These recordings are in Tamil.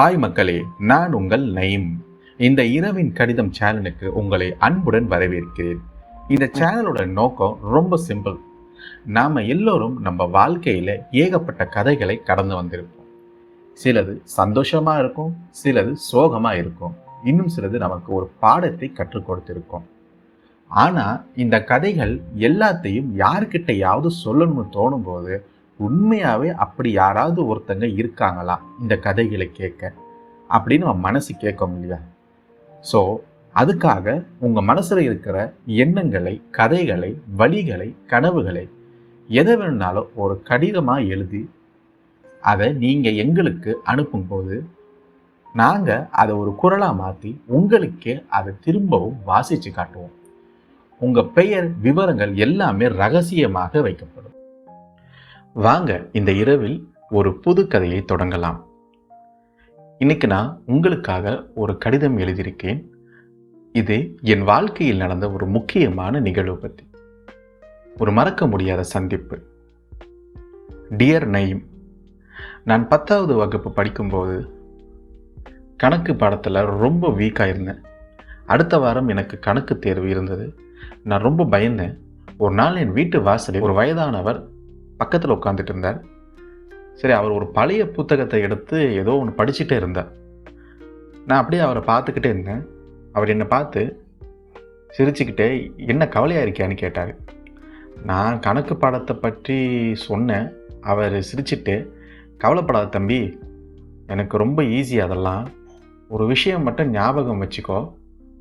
ஹாய் மக்களே நான் உங்கள் நயீம். இந்த இரவின் கடிதம் சேனலுக்கு உங்களை அன்புடன் வரவேற்கிறேன். இந்த சேனலோட நோக்கம் ரொம்ப சிம்பிள். நாம் எல்லோரும் நம்ம வாழ்க்கையில் ஏகப்பட்ட கதைகளை கடந்து வந்திருப்போம். சிலது சந்தோஷமாக இருக்கும் சிலது சோகமாக இருக்கும். இன்னும் சிலது நமக்கு ஒரு பாடத்தை கற்றுக் கொடுத்திருக்கோம். ஆனால் இந்த கதைகள் எல்லாத்தையும் யார்கிட்டையாவது சொல்லணும்னு தோணும்போது உண்மையாகவே அப்படி யாராவது ஒருத்தங்க இருக்காங்களா? இந்த கதைகளை கேட்க அப்படின்னு நம்ம மனசு கேட்கும் இல்லையா? ஸோ அதுக்காக உங்கள் மனசில் இருக்கிற எண்ணங்களை கதைகளை வழிகளை கனவுகளை எதை வேணுனாலும் ஒரு கடிதமாக எழுதி அதை நீங்கள் எங்களுக்கு அனுப்பும்போது நாங்கள் அதை ஒரு குரலாக மாற்றி உங்களுக்கே அதை திரும்பவும் வாசித்து காட்டுவோம். உங்கள் பெயர் விவரங்கள் எல்லாமே ரகசியமாக வைக்கப்படும். வாங்க இந்த இரவில் ஒரு புது கதையை தொடங்கலாம். இன்னைக்கு நான் உங்களுக்காக ஒரு கடிதம் எழுதியிருக்கேன். இது என் வாழ்க்கையில் நடந்த ஒரு முக்கியமான நிகழ்வு பற்றி ஒரு மறக்க முடியாத சந்திப்பு. டியர் நயீம் நான் பத்தாவது வகுப்பு படிக்கும்போது கணக்கு பாடத்தில் ரொம்ப வீக்காக இருந்தேன் அடுத்த வாரம் எனக்கு கணக்கு தேர்வு இருந்தது. நான் ரொம்ப பயந்தேன். ஒரு நாள் என் வீட்டு வாசலில் ஒரு வயதானவர் பக்கத்தில் உட்காந்துட்டு இருந்தார். சரி அவர் ஒரு பழைய புத்தகத்தை எடுத்து ஏதோ ஒன்று படிச்சுட்டே இருந்தார். நான் அப்படியே அவரை பார்த்துக்கிட்டே இருந்தேன். அவர் என்னை பார்த்து சிரிச்சுக்கிட்டே என்ன கவலையாக இருக்கியான்னு கேட்டார். நான் கணக்கு பாடத்தை பற்றி சொன்னேன். அவர் சிரிச்சுட்டு கவலைப்படாத தம்பி எனக்கு ரொம்ப ஈஸி அதெல்லாம். ஒரு விஷயம் மட்டும் ஞாபகம் வச்சுக்கோ.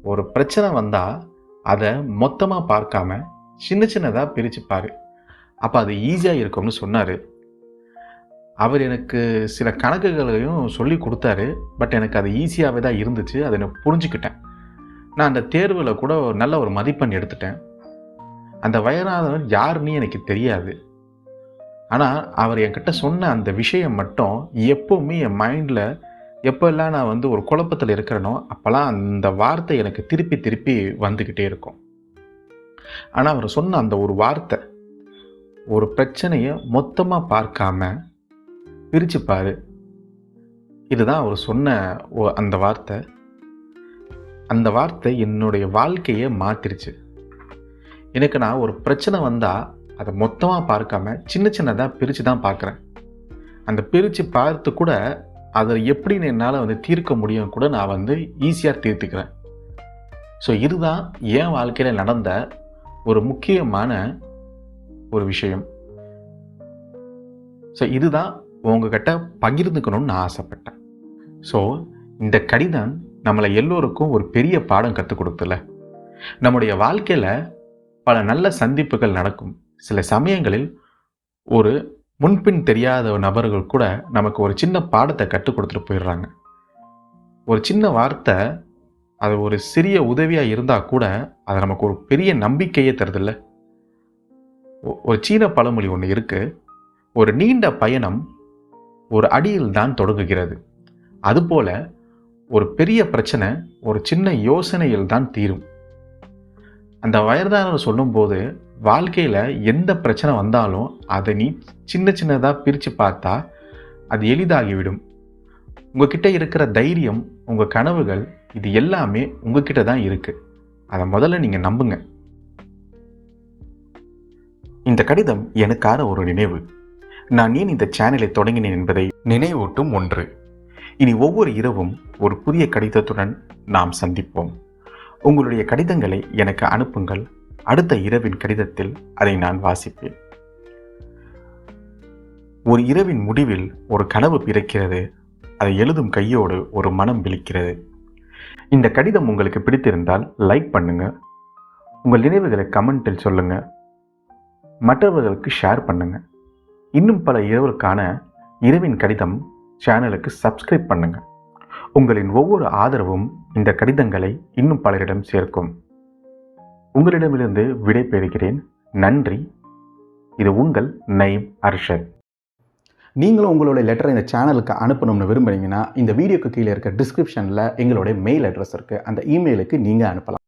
ஒரு பிரச்சனை வந்தால் அதை மொத்தமாக பார்க்காம சின்ன சின்னதாக பிரிச்சுப்பார். அப்போ அது ஈஸியாக இருக்கும்னு சொன்னார். அவர் எனக்கு சில கணக்குகளையும் சொல்லி கொடுத்தாரு. பட் எனக்கு அது ஈஸியாகவே தான் இருந்துச்சு. அதை நான் புரிஞ்சுக்கிட்டேன். நான் அந்த தேர்வில் கூட ஒரு நல்ல ஒரு மதிப்பெண் எடுத்துட்டேன். அந்த வயதானவர் யாருன்னு எனக்கு தெரியாது. ஆனால் அவர் என்கிட்ட சொன்ன அந்த விஷயம் மட்டும் எப்போவுமே என் மைண்டில் எப்போல்லாம் நான் வந்து ஒரு குழப்பத்தில் இருக்கிறேனோ அப்போல்லாம் அந்த வார்த்தை எனக்கு திருப்பி திருப்பி வந்துக்கிட்டே இருக்கும். ஆனால் அவர் சொன்ன அந்த ஒரு வார்த்தை ஒரு பிரச்சனையை மொத்தமாக பார்க்காம பிரிச்சுப்பார். இதுதான் அவர் சொன்ன அந்த வார்த்தை. அந்த வார்த்தை என்னுடைய வாழ்க்கையை மாற்றிருச்சு எனக்கு நான் ஒரு பிரச்சனை வந்தால் அதை மொத்தமாக பார்க்காம சின்ன சின்னதாக பிரித்து தான் பார்க்குறேன். அந்த பிரித்து பார்த்து கூட அதை எப்படின்னு என்னால் வந்து தீர்க்க முடியும் கூட நான் வந்து ஈஸியாக தீர்த்துக்கிறேன். ஸோ இதுதான் என் வாழ்க்கையில் நடந்த ஒரு முக்கியமான ஒரு விஷயம். ஸோ இதுதான் உங்ககிட்ட பகிர்ந்துக்கணும்னு நான் ஆசைப்பட்டேன். ஸோ இந்த கடிதம் நம்மளை எல்லோருக்கும் ஒரு பெரிய பாடம் கற்றுக் கொடுத்துல நம்முடைய வாழ்க்கையில் பல நல்ல சந்திப்புகள் நடக்கும். சில சமயங்களில் ஒரு முன்பின் தெரியாத நபர்கள் கூட நமக்கு ஒரு சின்ன பாடத்தை கற்றுக் கொடுத்துட்டு போயிடுறாங்க. ஒரு சின்ன வார்த்தை அது ஒரு சிறிய உதவியாக இருந்தால் கூட அது நமக்கு ஒரு பெரிய நம்பிக்கையே தருதில்ல. ஒரு சீன பழமொழி ஒன்று இருக்குது ஒரு நீண்ட பயணம் ஒரு அடியில் தான் தொடங்குகிறது. அதுபோல் ஒரு பெரிய பிரச்சனை ஒரு சின்ன யோசனையில் தான் தீரும். அந்த வயதானவர் சொல்லும்போது வாழ்க்கையில் எந்த பிரச்சனை வந்தாலும் அதை நீ சின்ன சின்னதாக பிரித்து பார்த்தா அது எளிதாகிவிடும். உங்ககிட்ட இருக்கிற தைரியம் உங்கள் கனவுகள் இது எல்லாமே உங்ககிட்ட தான் இருக்குது அதை முதல்ல நீங்கள் நம்புங்கள் இந்த கடிதம் எனக்கான ஒரு நினைவு. நான் ஏன் இந்த சேனலை தொடங்கினேன் என்பதை நினைவூட்டும் ஒன்று. இனி ஒவ்வொரு இரவும் ஒரு புதிய கடிதத்துடன் நாம் சந்திப்போம். உங்களுடைய கடிதங்களை எனக்கு அனுப்புங்கள். அடுத்த இரவின் கடிதத்தில் அதை நான் வாசிப்பேன். ஒரு இரவின் முடிவில் ஒரு கனவு பிறக்கிறது. அதை எழுதும் கையோடு ஒரு மனம் விழிக்கிறது. இந்த கடிதம் உங்களுக்கு பிடித்திருந்தால் லைக் பண்ணுங்க. உங்கள் நினைவுகளை கமெண்ட்டில் சொல்லுங்கள் மற்றவர்களுக்கு ஷேர் பண்ணுங்கள் இன்னும் பல இரவுக்கான இரவின் கடிதம் சேனலுக்கு சப்ஸ்கிரைப் பண்ணுங்கள் உங்களின் ஒவ்வொரு ஆதரவும் இந்த கடிதங்களை இன்னும் பலரிடம் சேர்க்கும். உங்களிடமிருந்து விடை பெறுகிறேன். நன்றி. இது உங்கள் நைம் அர்ஷத் நீங்களும் உங்களுடைய லெட்டரை இந்த சேனலுக்கு அனுப்பணும்னு விரும்புகிறீங்கன்னா இந்த வீடியோக்கு கீழே இருக்க டிஸ்கிரிப்ஷனில் எங்களுடைய மெயில் அட்ரஸ் இருக்குது அந்த இமெயிலுக்கு நீங்கள் அனுப்பலாம்.